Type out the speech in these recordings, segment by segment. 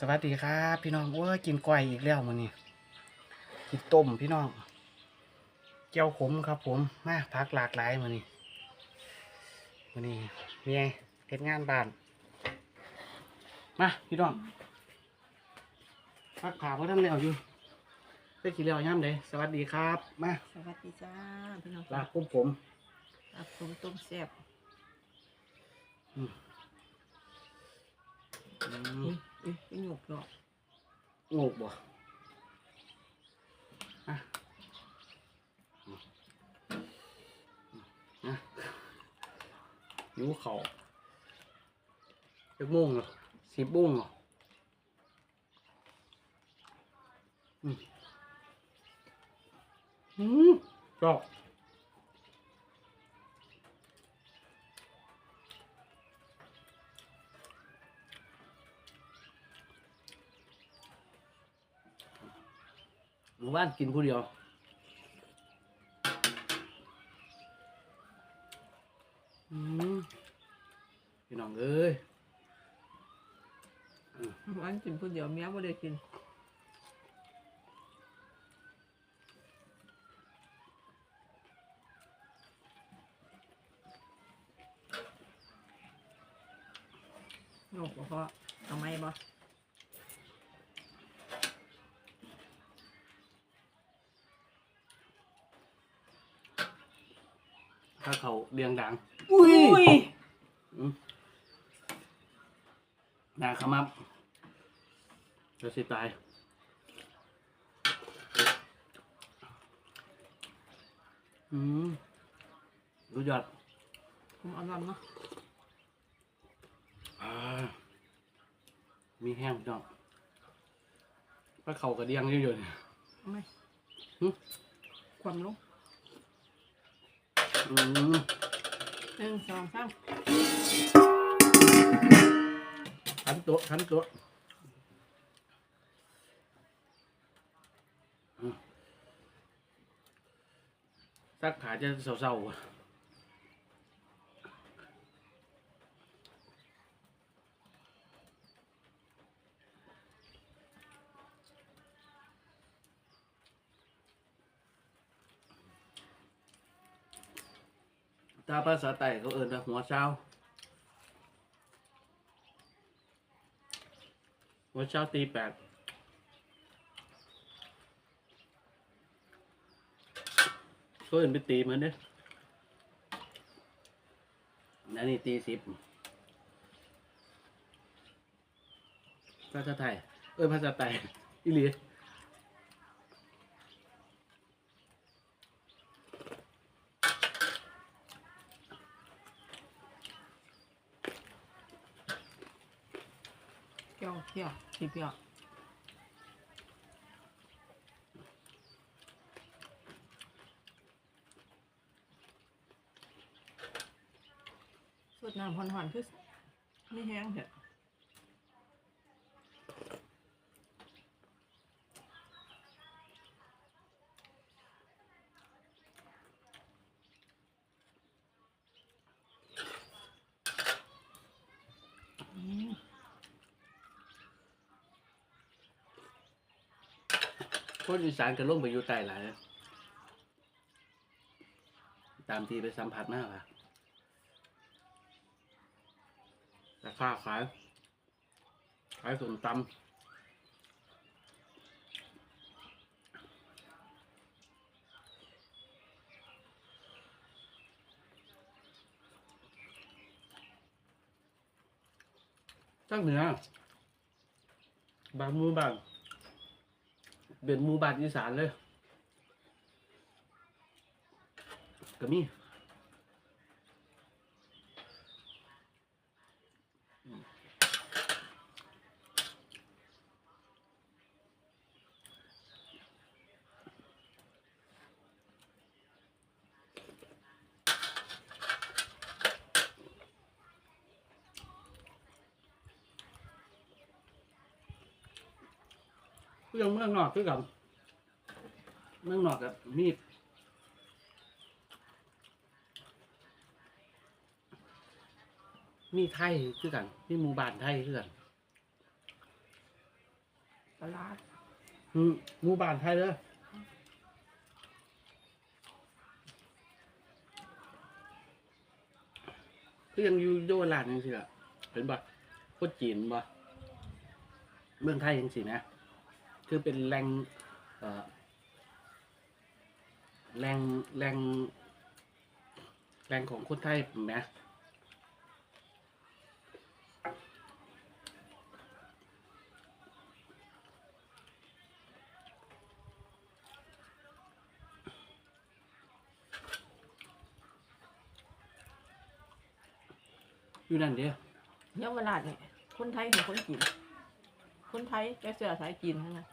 สวัสดีครับ พี่น้องว่ากินก้อยอีกแล้วมื้อนี้กินต้มพี่น้องเจียวขมครับ ผมมาพักหลากหลายมื้อนี้มื้อนี้เมียเฮ็ดงานบ้านมาพี่น้องพักขาเพราะท่านแล้วอยู่ได้กินแล้วย่ำเด้สวัสดีครับมาสวัสดีจ้าพี่น้องลาคุ้มผมลาบผมต้มแซ่บ อืมอืมอุ้ยอุ้ยเป็นหยกเนาะงกบ่อะนะหิวเขาวจะโมงเหรอสิบโมงเหรออืมอืมชอบ บ้านกินผู้เดียวพี่น้องเอ้ย วันกินผู้เดียวเมียไม่ได้กินหยกบ่พอเอาไหมบ่ ถ้า เขาเรียงดัง อุ้ยอืมนาขมับจะสิตาย อืมรู้ยอดผมเอาลำเนาะอ่ามีแห้งจ้องถ้าเขากระเดียงอยู่ๆเนี่ยเอาไหมหึความลงอืม หนึ่งสองสามขันตัวขันตัวสักขาจะเศร้าๆ ถ้าภาษาไต้เขาเอินว่าหัวเช้า หัวเช้าตีแปดก็อื่นไปตีมือนเด้ออันนี้ตีสิบภาษาไทย เอ้ยภาษาไทยอีหลี เกี่ยวเกี่ยวสิบเกี่ยวสดน้ำหอนๆคือไม่แห้งเถอะ อืม คนอีสานก็ลงไปอยู่ใต้หลายนะตามที่ไปสัมผัสมากค่ะแต่ค้าขาย ขายส้มตำตั้งเหนือบางหมูบาง เป็นหมูบานอีสานเลยก็มี ก็ยังเมืองนอกคือกับเมืองนอกกับมีดมีไทยคือกันมีหมู่บ้านไทยคือกันตลาดอืมหมู่บ้านไทยเด้อคือยังอยู่โยนหลานยังสิล่ะเป็นบ่โคตรจีนบ่เมืองไทยยังสินะ คือเป็นแหล่งแหล่งแหล่งแหล่งของคนไทยแหมอยู่นั่นเดียวเยาวราชเนี่ยคนไทยหรือคนจีนคนไทยแกเสือสายจีนทั้งนั้น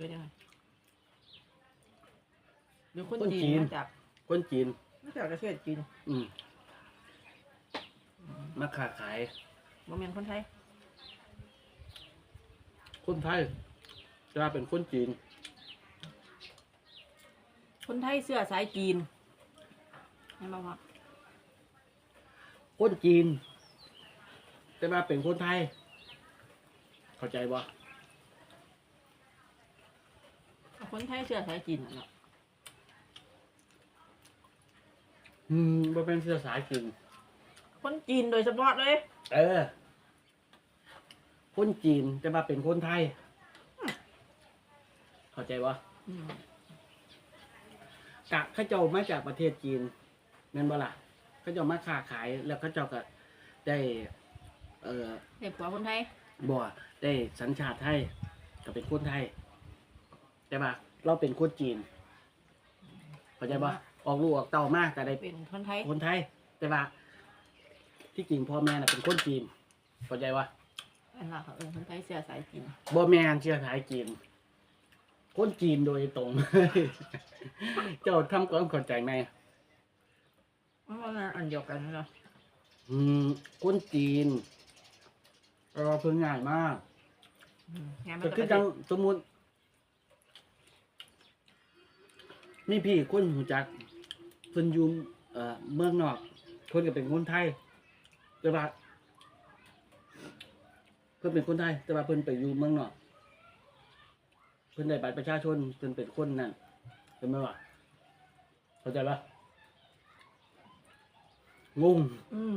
เป็นยังไงหรือคนจีนมาจากคนจีน มาจากประเทศจีนอืมมาค้าขาย บ่แม่นคนไทย คนไทยจะว่าเป็นคนจีน คนไทยเสื้อสายจีนให้มาว่าคนจีน แต่ว่าเป็นคนไทย เข้าใจบ่ คนไทยเสื้อสายจีนนั่นแหละอืมบ่เป็นเสื้อสายจีนคนจีนโดยเฉพาะเลย เออ คนจีนแต่ว่าเป็นคนไทย เข้าใจบ่อืมกะเข้าเจ้ามาจากประเทศจีนแม่นบ่ล่ะเขาเจ้ามาค้าขาย แล้วเขาเจ้าก็ได้ เอ่อเด็กผัวคนไทย บ่ได้สัญชาติไทยก็เป็นคนไทย แต่ว่าเราเป็นคนจีนเข้าใจบ่ออกลูกออกเต้ามากก็ได้เป็นคนไทยคนไทย แต่ว่า ที่จริงพ่อแม่น่ะเป็นคนจีนเข้าใจว่าอันนั้นเขาเออคนไทยเสื้อสายจีนบ่แม่นเชื้อสายจีนคนจีนโดยตรง เจ้าทำความเข้าใจไหมมันว่าอันเดียวกันเหรออืมคนจีนเออเพิ่งง่ายมากอืมงานมันก็ก็คือประเทจังศสมมุติ มีพี่คนหูจักเพิ่นอยู่เอ่อเมืองนอกคนก็เป็นคนไทย แต่ว่าเพิ่นเป็นคนไทย แต่ว่าเพิ่นไปอยู่เมืองนอก เพิ่นได้บัตรประชาชนเพิ่นเป็นคนนั่นเป็นไหมวะเข้าใจปะงงอืม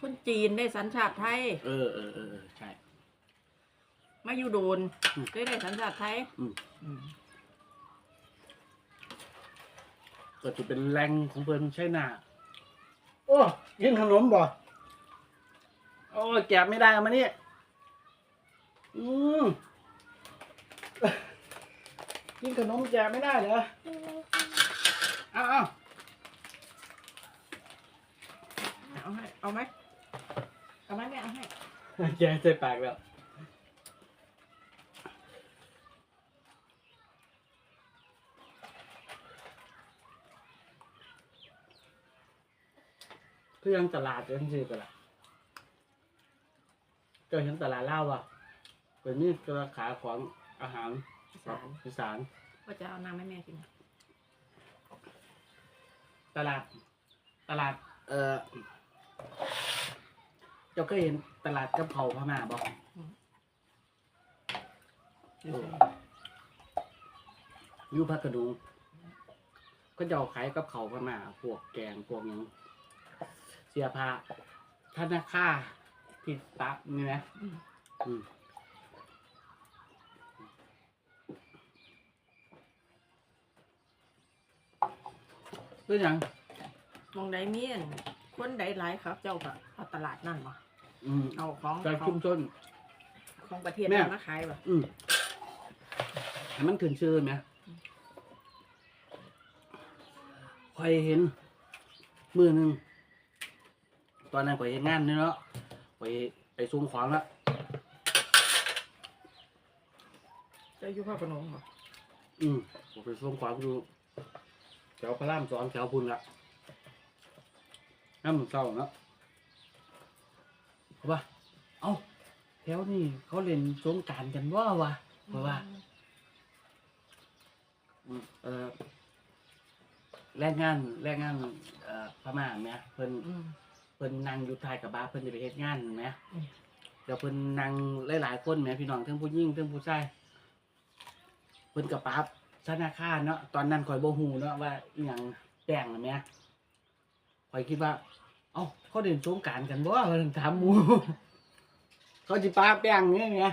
คนจีนได้สัญชาติไทย เออเออเออเออใช่ มาอยู่โดนอืม ได้ได้สัญชาติไทยอืมอืมก็จะเป็นแรงของเพิ่นใช่น่ะโอ้กินขนมบ่โอ้ยแกะไม่ได้เอามานี่อืมกินขนมแกะไม่ได้เหรอเอาเอาเอาให้เอาไหมเอาไหมแม่เอาให้แกะใส่ปากแล้ว เพื่อนตลาดจังซี่ก็ล่ะเจอเห็นตลาดเหล้าอะเป็นนี่กระขาของอาหารอีสานอีสาน ว่าจะเอาน้ำให้แม่กินตลาด ตลาด เอ่อเจ้าเคยเห็นตลาดกะเพราพม่าบ่อยู่พักกระดูก็จะเอาขายกับเขาวพม่าพวกแกงพวกหยัง เสียผ้าธนาคารที่ตักนี่นะอืมอืมเรื่องหยังมองใดเมียนคนใดหลายครับ เจ้าก็เอาตลาดนั่นมาอืมเอาของจากขอชุงมชน ของประเทศแม่นั้นมาขายป่ะอืมให้มันขึ้นชื่อไหมคอยเห็น มือหนึ่ง ตอนนั้นคอยเห็นงานนี่เนาะคอยไปซูงขวางแล้วเจ้าอยู่พ่อขนมเหรออืมผมไปซูงขวางอยู่แถวพระรามสองแถวพุนละน้ำมันเศร้าเนาะเพราะว่าเอ้าแถวนี้เขาเล่นสงกรารกันว่าวะเพราะว่าอืมเออแรงงานแรงงานเอ่อพม่าเนี่ยเพิ่นอืมเพิ่นนั่งอยู่ท้ายกระบะเพิ่นจะไปเฮ็ดงานเห็นไหมอืม เดี๋ยวเพิ่นนั่งหลายๆคนแหมพี่น้องทั้งผู้หญิงทั้งผู้ชายเพิ่นกับปั๊บธนาคารเนาะตอนนั้นข่อยบ่ฮู้เนาะว่าอีหยังแป้งน่ะแหม่ข่อยคิดว่า เอ้าเขาเดินสงกรารกันบ่เพิ่นถามหมู่ เขาสิปาแป้งนี่ไง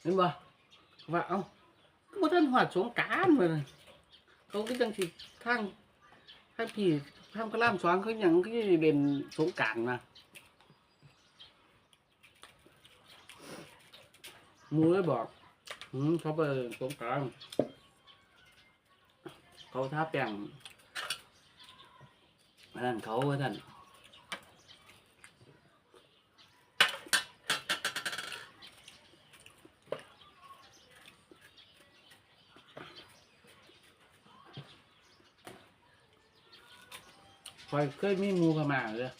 เห็นบ่ว่าเอ้าบ่ทันฮอดสงกรารเพิ่นเขาก็จังสิทางทางพี่ ทางพระรามสองเขาอย่างก็สิเด่นสงการนะมูเลยบอกอืมเขาไปสงการเขาท่าแป้งนั่นเขาท่าน คอยเคยมีหมูพม่าเลย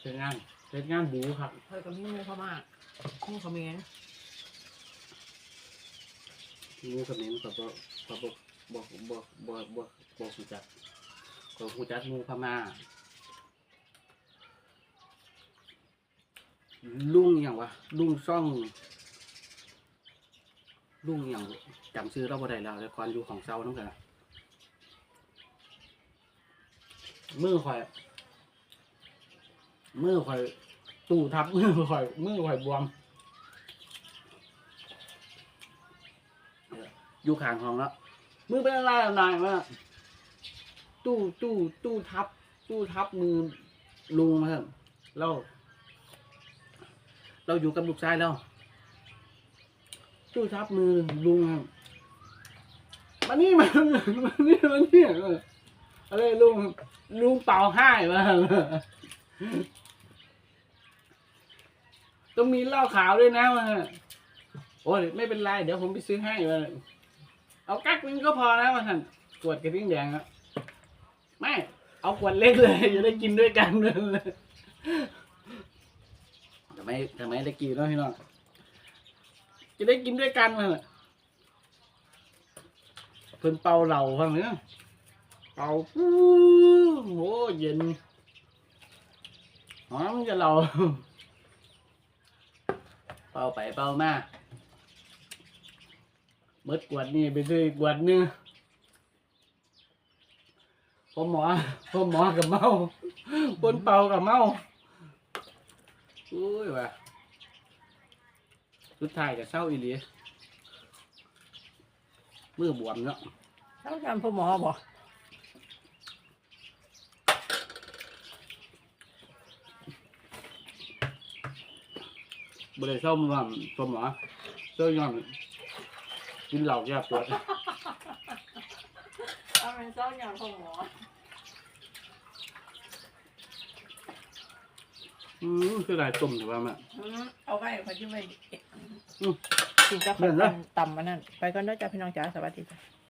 เป็นงานเป็นงานบูครับเฮ้ยกับมีหมูเข้ามาหมูเขมิ้นงูเขมิ้นกับบ่กับบ่บ่บ่บ่บ่บ่ฮู้จักก็ฮู้จักงูพม่าลุงอหย่างวะลุงซ่องลุงอหย่างจำชื่อเราบ่ได้แล้วแต่ก่อนอยู่ของเซานั่นกัน มือข่อย มือข่อย ตู้ทับ มือข่อย มือข่อยบวม อยู่ข้างห้องแล้วมือเป็นอะไรนายว่าตู้ตู้ตู้ทับ ตู้ทับมือลุงมาครับเรา เราอยู่กับลูกชายเราตู้ทับมือลุงครับมานี่มามานี่มานี่ เอออะไรลุงลุงเป่าให้มาต้องมีเหล้าขาวด้วยนะมาโอ้ยไม่เป็นไรเดี๋ยวผมไปซื้อให้มาเอากักนึงก็พอนะมาท่านขวดกระดิ่งแดงอะไม่เอาขวดเล็กเลยจะได้กินด้วยกันเลยทำไมทำไมได้กินเนาะพี่น้องจะได้กินด้วยกันมาเพิ่นเป่าเหล่าฟังเนื้อ เป่าปู้โหเย็นหอมจะเหล่าเป่าไปเป่ามาเบิดกวดนี่ไปซื้ออีกวดนึงพ่อหมอพ่อหมอกับเมาคนเป่ากับเมาอุ้ยว่ะสุดท้ายก็เศร้าอีหลีมือบวมเนาะเท่าจำพ่อหมอบอก บ่ได้เศร้ามือว่าพ่อหมอเศร้าย้อนกินเหล้าแก้ปวดเอาเป็นเจ้าอย่างพ่อหมออืมคือหลายตุ่มถือว่ามัน อืมเอาไว้พอดีไว้อืมกินกับเห็นไหมตำมันนั่น ไปก่อนเด้อจ้าพี่น้องจ๋าสวัสดีจ้า